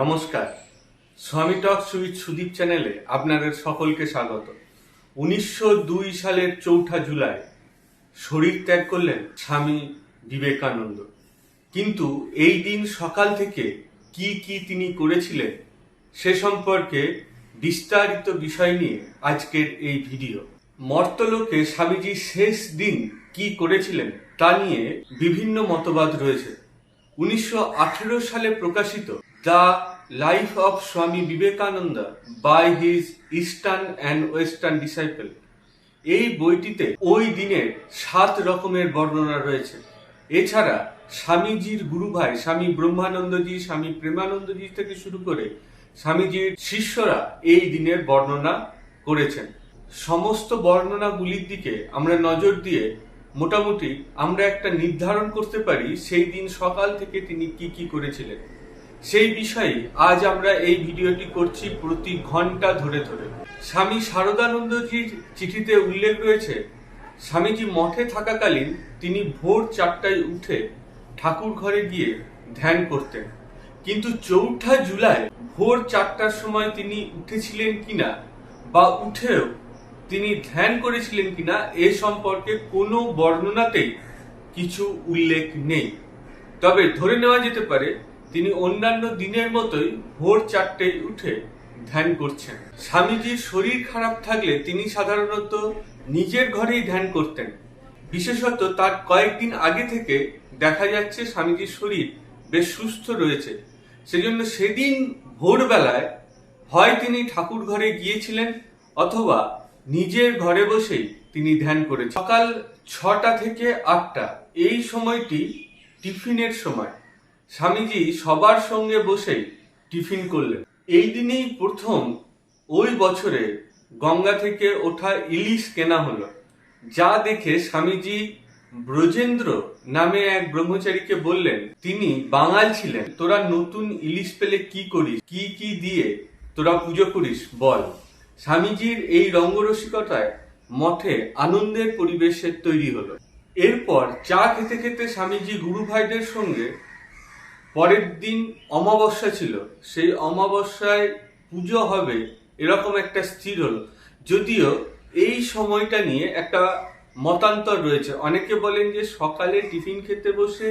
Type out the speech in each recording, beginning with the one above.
নমস্কার। স্বামী টক সুইট সুদীপ চ্যানেলে আপনাদের সকলকে স্বাগত। উনিশশো দুই সালের চৌঠা জুলাই শরীর ত্যাগ করলেন স্বামী বিবেকানন্দ। কিন্তু এই দিন সকাল থেকে কি কি তিনি করেছিলেন সে সম্পর্কে বিস্তারিত বিষয় নিয়ে আজকের এই ভিডিও। মর্তলোকে স্বামীজি শেষ দিন কি করেছিলেন তা নিয়ে বিভিন্ন মতবাদ রয়েছে। উনিশশো আঠেরো সালে প্রকাশিত the life of Swami Vivekananda by his eastern and western disciple. এই বইটিতে ওই দিনের সাত রকমের বর্ণনা রয়েছে। এছাড়া স্বামীজির গুরু ভাই স্বামী ব্রহ্মানন্দজি, স্বামী প্রেমানন্দজি থেকে শুরু করে স্বামীজির শিষ্যরা এই দিনের বর্ণনা করেছেন। সমস্ত বর্ণনাগুলির দিকে আমরা নজর দিয়ে মোটামুটি আমরা একটা নির্ধারণ করতে পারি সেই দিন সকাল থেকে তিনি কি কি করেছিলেন। সেই বিষয়ে আজ আমরা এই ভিডিওটি করছি প্রতি ঘণ্টা ধরে ধরে। স্বামী শারদানন্দজির চিঠিতে উল্লেখ রয়েছে, স্বামীজি মঠে থাকাকালীন তিনি ভোর চারটায় উঠে ঠাকুর ঘরে গিয়ে ধ্যান করতেন। কিন্তু চৌঠা জুলাই ভোর চারটার সময় তিনি উঠেছিলেন কিনা বা উঠেও তিনি ধ্যান করেছিলেন কিনা এ সম্পর্কে কোনো বর্ণনাতেই কিছু উল্লেখ নেই। তবে ধরে নেওয়া যেতে পারে, তিনি অন্যান্য দিনের মতোই ভোর চারটেয় উঠে ধ্যান করছেন। স্বামীজির শরীর খারাপ থাকলে তিনি সাধারণত নিজের ঘরেই ধ্যান করতেন। বিশেষত তার কয়েকদিন আগে থেকে দেখা যাচ্ছে স্বামীজির শরীর বেশ সুস্থ রয়েছে। সেজন্য সেদিন ভোরবেলায় হয় তিনি ঠাকুর ঘরে গিয়েছিলেন অথবা নিজের ঘরে বসেই তিনি ধ্যান করেছেন। সকাল ছটা থেকে আটটা, এই সময়টি টিফিনের সময়। স্বামীজি সবার সঙ্গে বসেই টিফিন করলেন। এই দিনেই প্রথম ওই বছরে গঙ্গা থেকে ওঠা ইলিশ কেনা হলো, যা দেখে স্বামীজি ব্রজেন্দ্র নামে এক ব্রহ্মচারীকে বললেন, তিনি বাঙাল ছিলেন, তোরা নতুন ইলিশ পেলে কি করিস? কি কি দিয়ে তোরা পুজো করিস? বল। স্বামীজির এই রঙ্গরসিকতায় মঠে আনন্দের পরিবেশের তৈরি হলো। এরপর চা খেতে খেতে স্বামীজি গুরু ভাইদের সঙ্গে পরের দিন অমাবস্যা ছিল। সেই অমাবস্যায় পুজো হবে এরকম একটা স্থির হলো। যদিও এই সময়টা নিয়ে একটা মতান্তর রয়েছে। অনেকে বলেন যে সকালে টিফিন খেতে বসে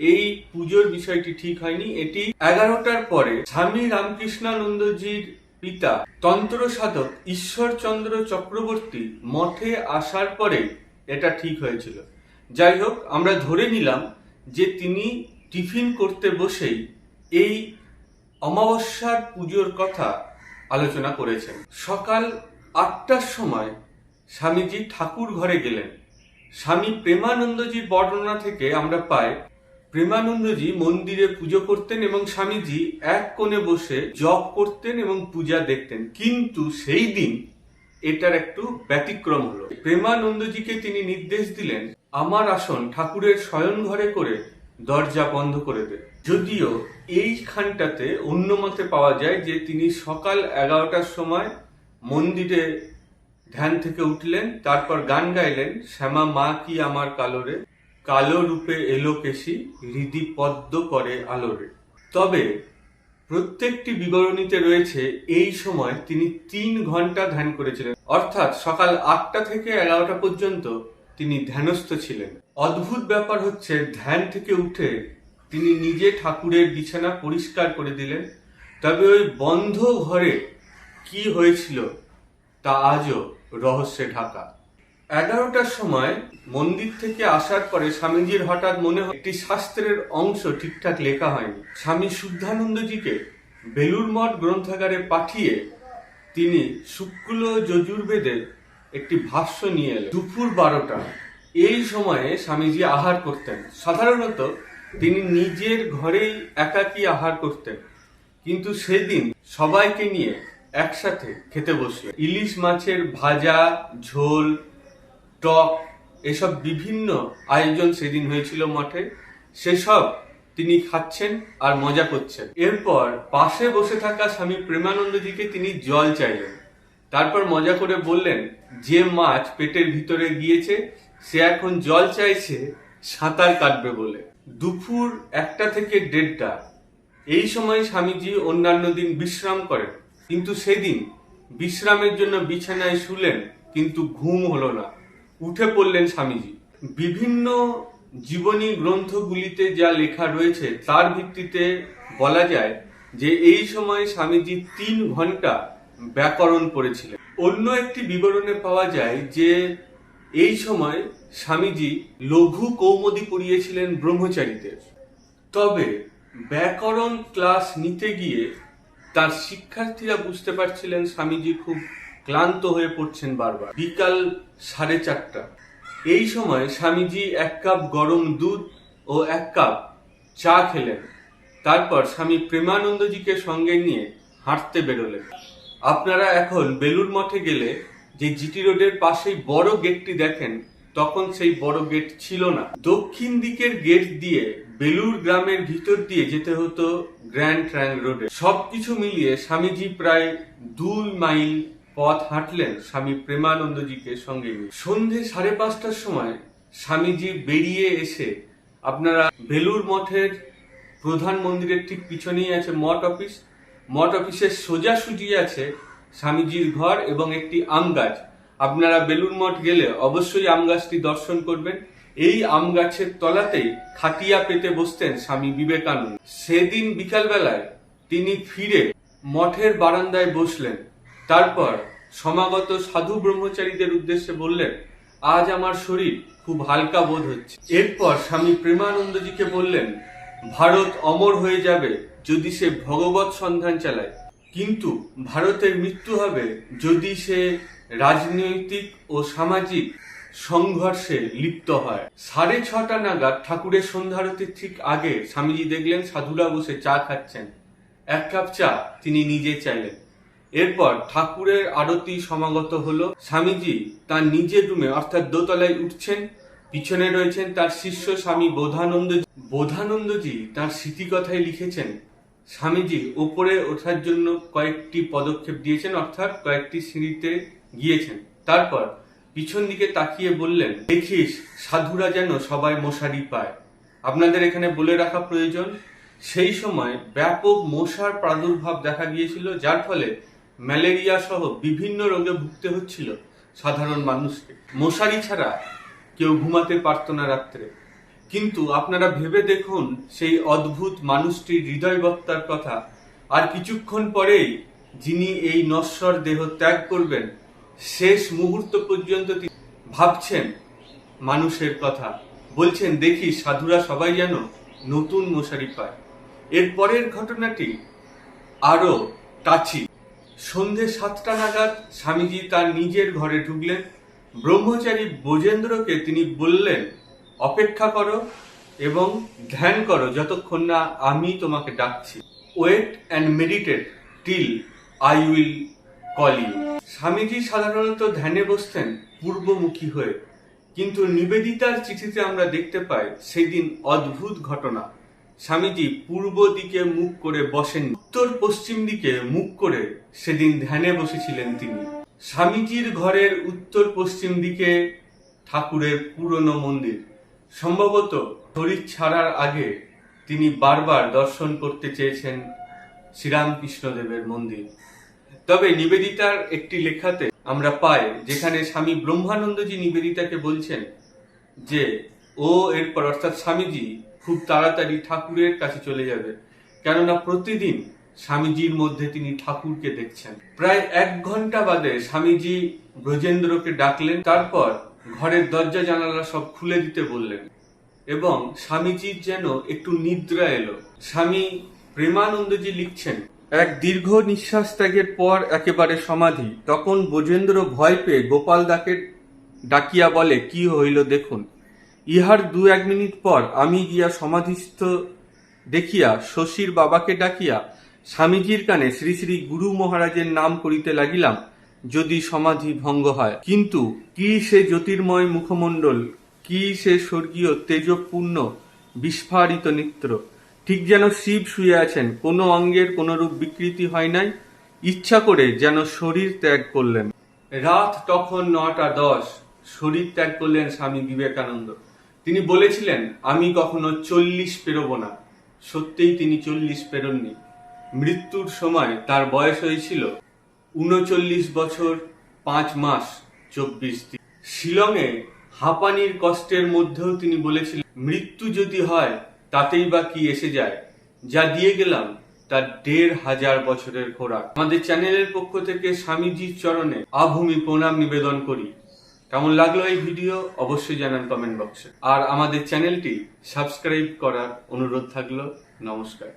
এই পুজোর বিষয়টি ঠিক হয়নি। এটি এগারোটার পরে স্বামী রামকৃষ্ণানন্দজির পিতা তন্ত্র সাধক ঈশ্বরচন্দ্র চক্রবর্তী মঠে আসার পরে এটা ঠিক হয়েছিল। যাই হোক আমরা ধরে নিলাম যে তিনি টিফিন করতে বসেই এই অমাবস্যার পুজোর কথা আলোচনা করেছেন। সকাল আটটার সময় স্বামীজি ঠাকুর ঘরে গেলেন। স্বামী প্রেমানন্দজির বর্ণনা থেকে আমরা পাই প্রেমানন্দজি মন্দিরে পুজো করতেন এবং স্বামীজি এক কোণে বসে জপ করতেন এবং পূজা দেখতেন। কিন্তু সেই দিন এটার একটু ব্যতিক্রম হলো। প্রেমানন্দজিকে তিনি নির্দেশ দিলেন, আমার আসন ঠাকুরের শয়ন ঘরে করে দরজা বন্ধ করে দে। যদিও এইখানটাতে অন্য মতে পাওয়া যায় যে তিনি সকাল এগারোটার সময় মন্দিরে ধ্যান থেকে উঠলেন, তারপর গান গাইলেন, শ্যামা, মা কি আমার কালোরে? কালো রূপে এলো কেশি, হৃদি পদ্ম করে আলোরে। তবে প্রত্যেকটি বিবরণীতে রয়েছে, এই সময় তিনি তিন ঘণ্টা ধ্যান করেছিলেন। অর্থাৎ সকাল আটটা থেকে এগারোটা পর্যন্ত তিনি ধ্যানস্থ ছিলেন। অদ্ভুত ব্যাপার হচ্ছে, ধ্যান থেকে উঠে তিনি নিজে ঠাকুরের বিছানা পরিষ্কার করে দিলেন। তবে ওই বন্ধ ঘরে কি হয়েছিল তা আজও রহস্যে ঢাকা। এগারোটার সময় মন্দির থেকে আসার পরে স্বামীজির হঠাৎ মনে হয় একটি শাস্ত্রের অংশ ঠিকঠাক লেখা হয়নি। স্বামী শুদ্ধানন্দজিকে বেলুর মঠ গ্রন্থাগারে পাঠিয়ে তিনি শুক্ল যজুর্বেদের একটি ভাষ্য নিয়ে এলেন। দুপুর বারোটা। এই সময়ে স্বামীজি আহার করতেন। সাধারণত তিনি নিজের ঘরেই একাকী আহার করতেন। কিন্তু সেদিন সবাইকে নিয়ে একসাথে খেতে বসলেন। ইলিশ মাছের ভাজা, ঝোল টক, এসব বিভিন্ন আয়োজন সেদিন হয়েছিল মঠে। সেসব তিনি খাচ্ছেন আর মজা করছেন। এরপর পাশে বসে থাকা স্বামী প্রেমানন্দজিকে তিনি জল চাইলেন। তারপর মজা করে বললেন, যে মাছ পেটের ভিতরে গিয়েছে, সে এখন জল চাইছে, সাঁতার কাটবে বলে। দুপুর একটা থেকে দেড়টা। এই সময় স্বামীজি অন্যান্য দিন বিশ্রাম করেন। কিন্তু সেদিন বিশ্রামের জন্য বিছানায় শুলেন, কিন্তু ঘুম হলো না। উঠে পড়লেন স্বামীজি। বিভিন্ন জীবনী গ্রন্থগুলিতে যা লেখা রয়েছে, তার ভিত্তিতে বলা যায় যে এই সময় স্বামীজি তিন ঘণ্টা ব্যাকরণ পড়েছিলেন। অন্য একটি বিবরণে পাওয়া যায় যে এই সময় স্বামীজি লঘু কৌমদি পড়িয়েছিলেন ব্রহ্মচারীদের। তবে ব্যাকরণ ক্লাস নিতে গিয়ে তার শিক্ষার্থীরা বুঝতে পারছিলেন স্বামীজি খুব ক্লান্ত হয়ে পড়ছেন বারবার। বিকাল সাড়ে চারটা। এই সময় স্বামীজি এক কাপ গরম দুধ ও এক কাপ চা খেলেন। তারপর স্বামী প্রেমানন্দজিকে সঙ্গে নিয়ে হাঁটতে বেরোলেন। আপনারা এখন বেলুর মঠে গেলে যে জিটি রোডের পাশেই বড় গেটটি দেখেন, তখন সেই বড় গেট ছিল না। দক্ষিণ দিকের গেট দিয়ে বেলুর গ্রামের ভিতর দিয়ে যেতে হতো গ্র্যান্ড ট্র্যাঙ্ক রোডে। সবকিছু মিলিয়ে স্বামীজি প্রায় দুই মাইল পথ হাঁটলেন স্বামী প্রেমানন্দজিকে সঙ্গে নিয়ে। সন্ধে সাড়ে পাঁচটার সময় স্বামীজি বেরিয়ে এসে আপনারা বেলুর মঠের প্রধান মন্দিরের ঠিক পিছনেই আছে মঠ অফিস। মঠ অফিসের সোজাসুজি আছে স্বামীজির ঘর এবং একটি আম গাছ। আপনারা বেলুর মঠ গেলে অবশ্যই আম গাছটি দর্শন করবেন। এই আম গাছের তলাতেই খাটিয়া পেতে বসতেন স্বামী বিবেকানন্দ। সেদিন বিকালবেলায় তিনি ফিরে মঠের বারান্দায় বসলেন। তারপর সমাগত সাধু ব্রহ্মচারীদের উদ্দেশ্যে বললেন, আজ আমার শরীর খুব হালকা বোধ হচ্ছে। এরপর স্বামী প্রেমানন্দজিকে বললেন, ভারত অমর হয়ে যাবে যদি সে ভগবত সন্ধান চালায়। কিন্তু ভারতের মৃত্যু হবে যদি সে রাজনৈতিক ও সামাজিক সংঘর্ষে লিপ্ত হয়। সাড়ে ছটা নাগাদ ঠাকুরের সন্ধ্যারতির ঠিক আগে স্বামীজি দেখলেন সাধুরা বসে চা খাচ্ছেন। এক কাপ চা তিনি নিজে চাইলেন। এরপর ঠাকুরের আরতি সমাগত হলো। স্বামীজি তার নিজের রুমে অর্থাৎ দোতলায় উঠছেন, পিছনে রয়েছেন তার শিষ্য স্বামী বোধানন্দ বোধানন্দজি তার স্মৃতিকথায় লিখেছেন, স্বামীজি ওপরে ওঠার জন্য কয়েকটি পদক্ষেপ দিয়েছেন, অর্থাৎ কয়েকটি সিঁড়িতে গিয়েছেন। তারপর পিছন দিকে তাকিয়ে বললেন, দেখিস, সাধুরা যেন সবাই মশারি পায়। আপনাদের এখানে বলে রাখা প্রয়োজন, সেই সময় ব্যাপক মশার প্রাদুর্ভাব দেখা গিয়েছিল, যার ফলে ম্যালেরিয়া সহ বিভিন্ন রোগে ভুগতে হচ্ছিল সাধারণ মানুষকে। মশারি ছাড়া কেউ ঘুমাতে পারত না রাত্রে। কিন্তু আপনারা ভেবে দেখুন, সেই অদ্ভুত মানুষটির হৃদয়বত্তার কথা। আর কিছুক্ষণ পরেই যিনি এই নশ্বর দেহ ত্যাগ করবেন, শেষ মুহূর্ত পর্যন্ত তিনি ভাবছেন মানুষের কথা। বলছেন, দেখি, সাধুরা সবাই যেন নতুন মশারি পায়। এর পরের ঘটনাটি আরও টাচি। সন্ধে সাতটা নাগাদ স্বামীজি তার নিজের ঘরে ঢুকলেন। ব্রহ্মচারী বোজেন্দ্রকে তিনি বললেন, অপেক্ষা করো এবং ধ্যান করো যতক্ষণ না আমি তোমাকে ডাকছি। Wait and meditate till I will call you Swamiji সাধারণত ধ্যানে বসতেন পূর্বমুখী হয়ে। কিন্তু নিবেদিতার চিঠিতে আমরা দেখতে পাই, সেদিন অদ্ভুত ঘটনা। স্বামীজি পূর্ব দিকে মুখ করে বসেন। উত্তর পশ্চিম দিকে মুখ করে সেদিন ধ্যানে বসেছিলেন তিনি। স্বামীজির ঘরের উত্তর পশ্চিম দিকে ঠাকুরের পুরনো মন্দির। সম্ভবত শরীর ছাড়ার আগে তিনি বারবার দর্শন করতে চেয়েছেন শ্রীরামকৃষ্ণদেবের মন্দির। তবে নিবেদিতার একটি লেখাতে আমরা পাই, যেখানে স্বামী ব্রহ্মানন্দজি নিবেদিতাকে বলছেন যে, ও, এরপর অর্থাৎ স্বামীজি খুব তাড়াতাড়ি ঠাকুরের কাছে চলে যাবে। কেননা প্রতিদিন স্বামীজির মধ্যে তিনি ঠাকুরকে দেখছেন। প্রায় এক ঘণ্টা বাদে স্বামীজি ব্রজেন্দ্রকে ডাকলেন, তারপর ঘরের দরজা জানালা সব খুলে দিতে বললেন এবং স্বামীজির যেন একটু নিদ্রা এলো। স্বামী প্রেমানন্দজি লিখছেন, এক দীর্ঘ নিঃশ্বাস ত্যাগের পর একেবারে সমাধি। তখন বোজেন্দ্র ভয় পেয়ে গোপাল দাকে ডাকিয়া বলে, কি হইল দেখুন। ইহার দু এক মিনিট পর আমি গিয়া সমাধিস্থ দেখিয়া শশীর বাবাকে ডাকিয়া স্বামীজির কানে শ্রী শ্রী গুরু মহারাজের নাম করিতে লাগিলাম, যদি সমাধি ভঙ্গ হয়। কিন্তু কি সে জ্যোতির্ময় মুখমণ্ডল, কি সে স্বর্গীয় তেজপূর্ণ বিস্ফারিত নিত্র? ঠিক যেন শিব শুয়ে আছেন, কোনো অঙ্গের কোনো রূপ বিকৃতি হয় নাই, ইচ্ছা করে যেন শরীর ত্যাগ করলেন। রাত তখন নটা দশ, শরীর ত্যাগ করলেন স্বামী বিবেকানন্দ। তিনি বলেছিলেন, আমি কখনো চল্লিশ পেরোবো না। সত্যিই তিনি চল্লিশ পেরোননি। মৃত্যুর সময় তার বয়স হয়েছিল উনচল্লিশ বছর পাঁচ মাস চব্বিশ দিন। শিলংয়ে হাঁপানির কষ্টের মধ্যেও তিনি বলেছিলেন, মৃত্যু যদি হয়, তাতেই বা কি এসে যায়? যা দিয়ে গেলাম তার দেড় হাজার বছরের খোরাক। আমাদের চ্যানেলের পক্ষ থেকে স্বামীজির চরণে আভূমি প্রণাম নিবেদন করি। কেমন লাগল এই ভিডিও অবশ্যই জানান কমেন্ট বক্সে আর আমাদের চ্যানেলটি সাবস্ক্রাইব করার অনুরোধ থাকল। নমস্কার।